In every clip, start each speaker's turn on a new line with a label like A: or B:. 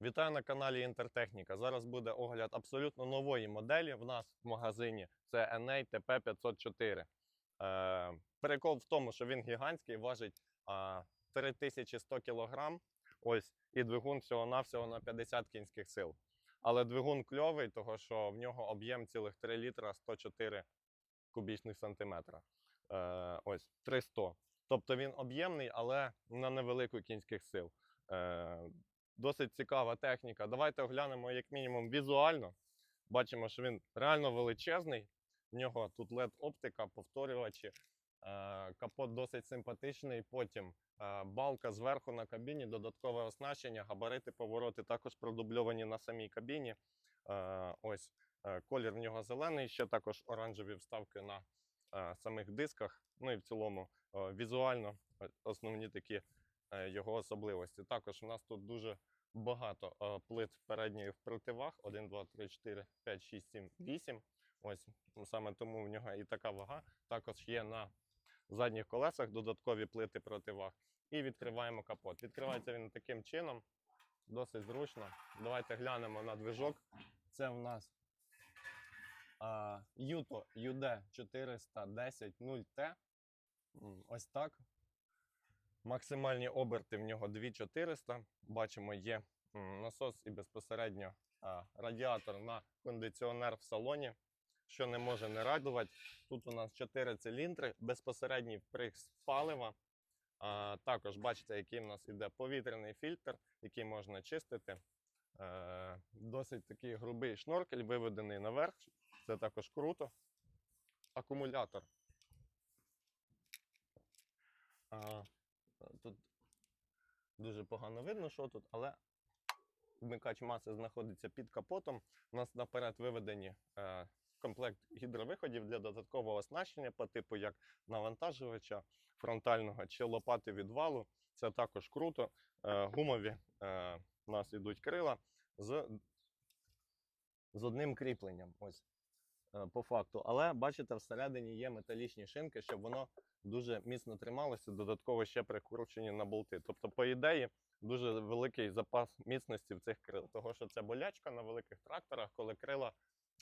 A: Вітаю на каналі Інтертехніка. Зараз буде огляд абсолютно нової моделі в нас в магазині. Це NA TP504. Е, прикол в тому, що він гігантський, важить е, 3100 кг. Ось, і двигун всього-навсього на 50 кінських сил. Але двигун кльовий, того що в нього об'єм цілих 3 літра 104 кубічних сантиметра. Е, ось 300. Тобто він об'ємний, але на невелику кінських сил. Е, досить цікава техніка. Давайте оглянемо як мінімум візуально. Бачимо, що він реально величезний. В нього тут LED-оптика, повторювачі. Е, Капот досить симпатичний. Потім е, балка зверху на кабіні, додаткове оснащення, габарити, повороти також продубльовані на самій кабіні. Е, Ось колір в нього зелений, ще також оранжеві вставки на самих дисках. Ну і в цілому візуально основні такі його особливості. Також у нас тут дуже багато плит передньої в противах. 1, 2, 3, 4, 5, 6, 7, 8. Ось ну, саме тому в нього і така вага. Також є на задніх колесах додаткові плити противаг. І відкриваємо капот. Відкривається він таким чином, досить зручно. Давайте глянемо на движок. Це в нас а, Yuto UD 410 0T. Ось так. Максимальні оберти в нього 2400. Бачимо, є насос і безпосередньо радіатор на кондиціонер в салоні, що не може не радувати. Тут у нас 4 циліндри, безпосередній вприс палива. Також бачите, який в нас іде повітряний фільтр, який можна чистити. Е, досить такий грубий шноркель, виведений наверх. Це також круто. Акумулятор. Тут дуже погано видно, що тут, але вмикач маси знаходиться під капотом. У нас наперед виведені е, комплект гідровиходів для додаткового оснащення по типу як навантажувача фронтального чи лопати відвалу. Це також круто. Е, гумові е, у нас йдуть крила з, з одним кріпленням. Ось е, по факту. Але бачите, всередині є металічні шинки, щоб воно дуже міцно трималося, додатково ще прикручені на болти. Тобто, по ідеї, дуже великий запас міцності в цих крил. Того, що це болячка на великих тракторах, коли крила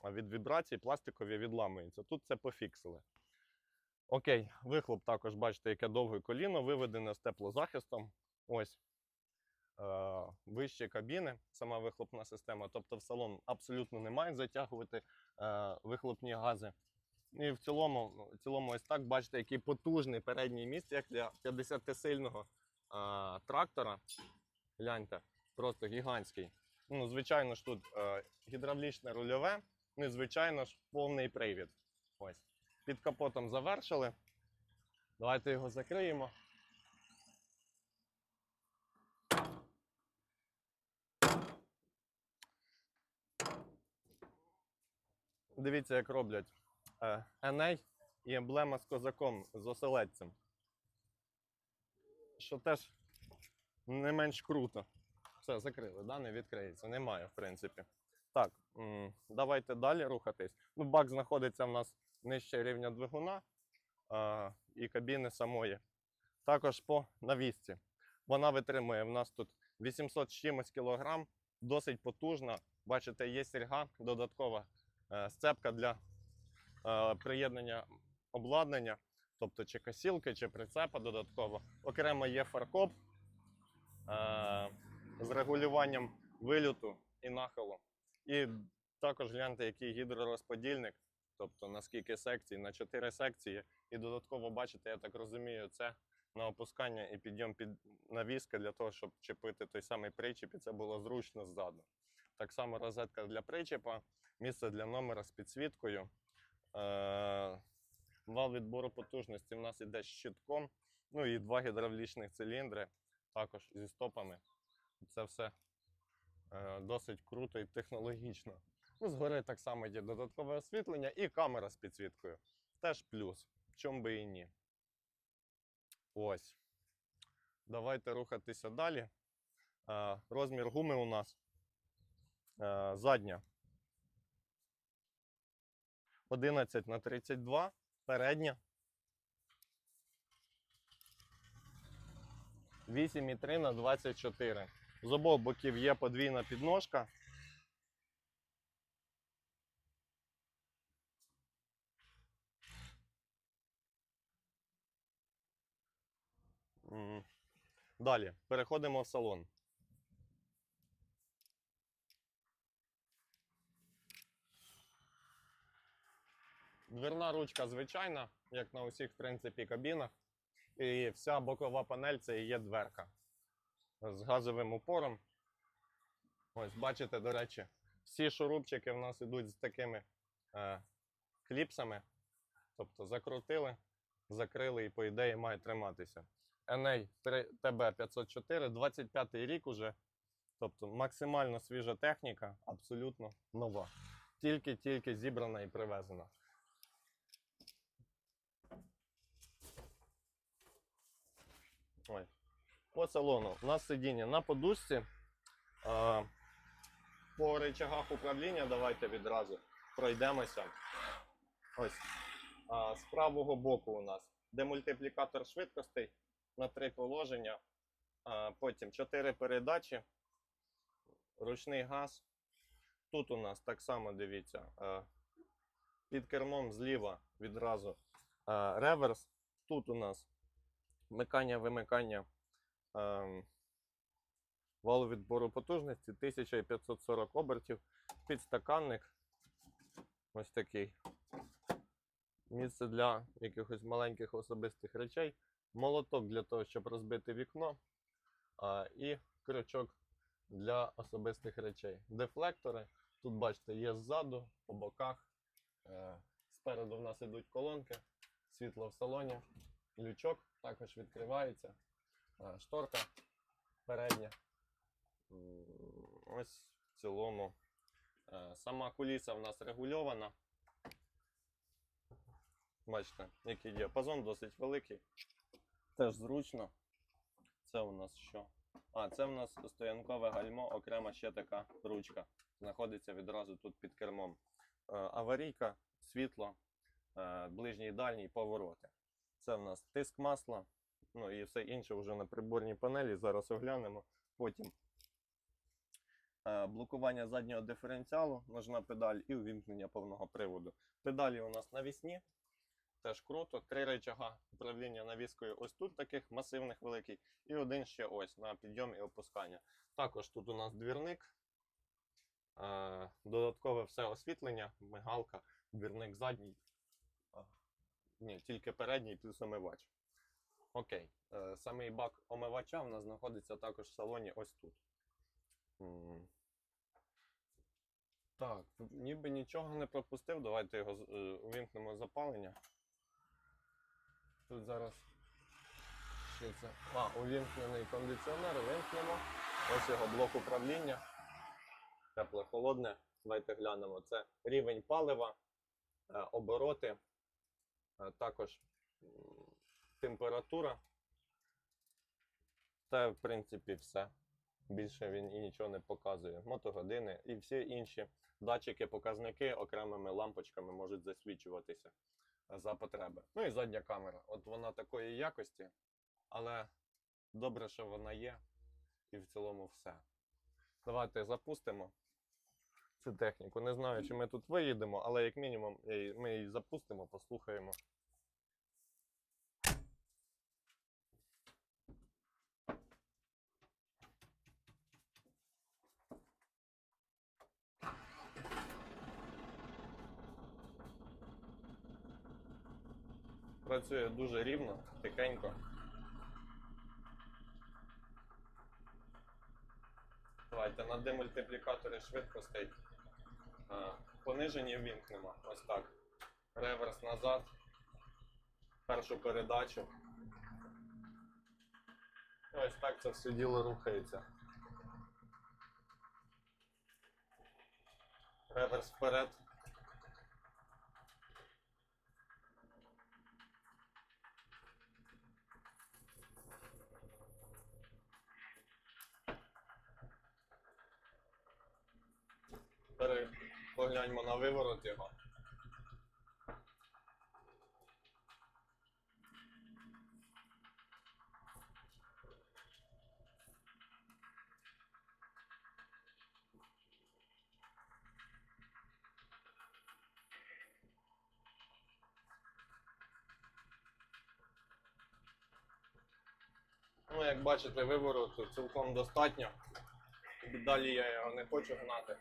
A: від вібрацій пластикові відламуються. Тут це пофіксили. Окей, вихлоп також бачите, яке довге коліно, виведене з теплозахистом. Ось. Е, вище кабіни, сама вихлопна система, тобто в салон абсолютно не мають затягувати е, вихлопні гази. І в цілому, ну, в цілому, ось так бачите, який потужний передній міст, як для 50-сильного а, трактора. Гляньте, просто гігантський. Ну, звичайно ж, тут е, гідравлічне рульове, ну і звичайно ж, повний привід. Ось. Під капотом завершили. Давайте його закриємо. Дивіться, як роблять е, Еней і емблема з козаком з оселедцем. Що теж не менш круто. Все, закрили, да? не відкриється. Немає, в принципі. Так, давайте далі рухатись. Ну, бак знаходиться в нас нижче рівня двигуна а, і кабіни самої. Також по навісці. Вона витримує в нас тут 800 чимось кілограм, досить потужна. Бачите, є сільга додаткова е, сцепка для е, приєднання обладнання, тобто чи косілки, чи прицепа додатково. Окремо є фаркоп е, з регулюванням вильоту і нахилу. І також гляньте, який гідророзподільник, тобто на скільки секцій, на 4 секції. І додатково бачите, я так розумію, це на опускання і підйом під навіска для того, щоб чіпити той самий причіп, і це було зручно ззаду. Так само розетка для причепа, місце для номера з підсвіткою. Е, Вал відбору потужності в нас іде з щитком. Ну і два гідравлічних циліндри, також зі стопами. Це все е, досить круто і технологічно. Ну, згори так само є додаткове освітлення і камера з підсвіткою. Теж плюс. Чому би і ні. Ось. Давайте рухатися далі. Е, розмір гуми у нас задня 11 на 32, передня 8,3 на 24. З обох боків є подвійна підножка. Далі переходимо в салон. Дверна ручка звичайна, як на усіх, в принципі, кабінах. І вся бокова панель це і є дверка з газовим упором. Ось, бачите, до речі, всі шурупчики в нас ідуть з такими е, кліпсами. Тобто закрутили, закрили і, по ідеї, має триматися. NA TB 504, 25 рік уже. Тобто максимально свіжа техніка, абсолютно нова. Тільки-тільки зібрана і привезена. Ой. По салону. У нас сидіння на подушці. А, по рычагах управління давайте відразу пройдемося. Ось. А, з правого боку у нас демультиплікатор швидкостей на три положення. А, потім чотири передачі, ручний газ. Тут у нас так само дивіться. а, під кермом зліва відразу а, реверс. Тут у нас вмикання вимикання ем, валу відбору потужності 1540 обертів, підстаканник ось такий. Місце для якихось маленьких особистих речей, молоток для того, щоб розбити вікно, а, і крючок для особистих речей. Дефлектори. Тут, бачите, є ззаду, по боках. Е, Спереду в нас ідуть колонки, світло в салоні, лючок також відкривається, е, шторка передня. Ось в цілому. Е, Сама куліса в нас регульована. Бачите, який діапазон досить великий. Теж зручно. Це у нас що? А, це в нас стоянкове гальмо, окрема ще така ручка. Знаходиться відразу тут під кермом. Е, Аварійка, світло, ближній дальній повороти. Це в нас тиск масла, ну і все інше вже на приборній панелі. Зараз оглянемо. Потім е, блокування заднього диференціалу, ножна педаль і увімкнення повного приводу. Педалі у нас навісні. Теж круто. Три рычага управління навіскою ось тут таких масивних великий, і один ще ось на підйом і опускання. Також тут у нас двірник, е, додаткове все освітлення, мигалка, двірник задній. Ні, тільки передній плюс омивач. Окей. Е, Самий бак омивача в нас знаходиться також в салоні ось тут. Так, ніби нічого не пропустив. Давайте його е, увімкнемо запалення. Тут зараз що це? А, увімкнений кондиціонер, вимкнемо. Ось його блок управління. Тепле, холодне. Давайте глянемо. Це рівень палива, е, обороти, також температура. Це, в принципі, все. Більше він і нічого не показує. Мотогодини і всі інші датчики, показники окремими лампочками можуть засвічуватися е, за потреби. Ну і задня камера. От вона такої якості, але добре, що вона є, і в цілому все. Давайте запустимо цю техніку. Не знаю, чи ми тут виїдемо, але як мінімум ми її запустимо, послухаємо. Працює дуже рівно, тихенько. Давайте на демультиплікаторі швидкостей. Понижені ввімкнемо. Ось так. Реверс назад. Першу передачу. Ось так це все діло рухається. Реверс вперед. Пере- Погляньмо на виворот його. Ну, як бачите, вибору тут цілком достатньо. Далі я його не хочу гнати.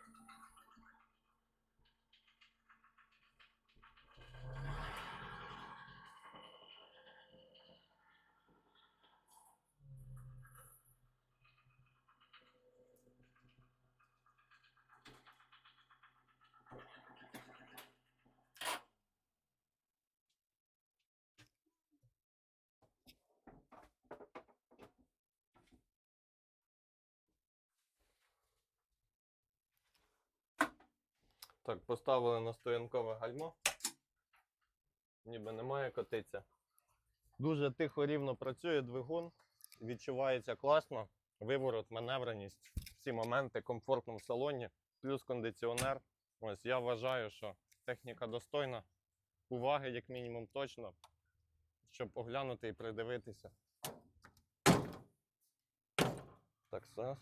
A: Так, поставили на стоянкове гальмо. Ніби немає котиться. Дуже тихо рівно працює двигун. Відчувається класно. Виворот, маневреність, всі моменти комфортно в салоні, плюс кондиціонер. Ось я вважаю, що техніка достойна. Уваги, як мінімум, точно, щоб оглянути і придивитися. Так, зараз.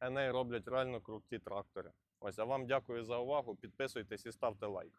A: Еней роблять реально круті трактори. Ось, а вам дякую за увагу. Підписуйтесь і ставте лайк.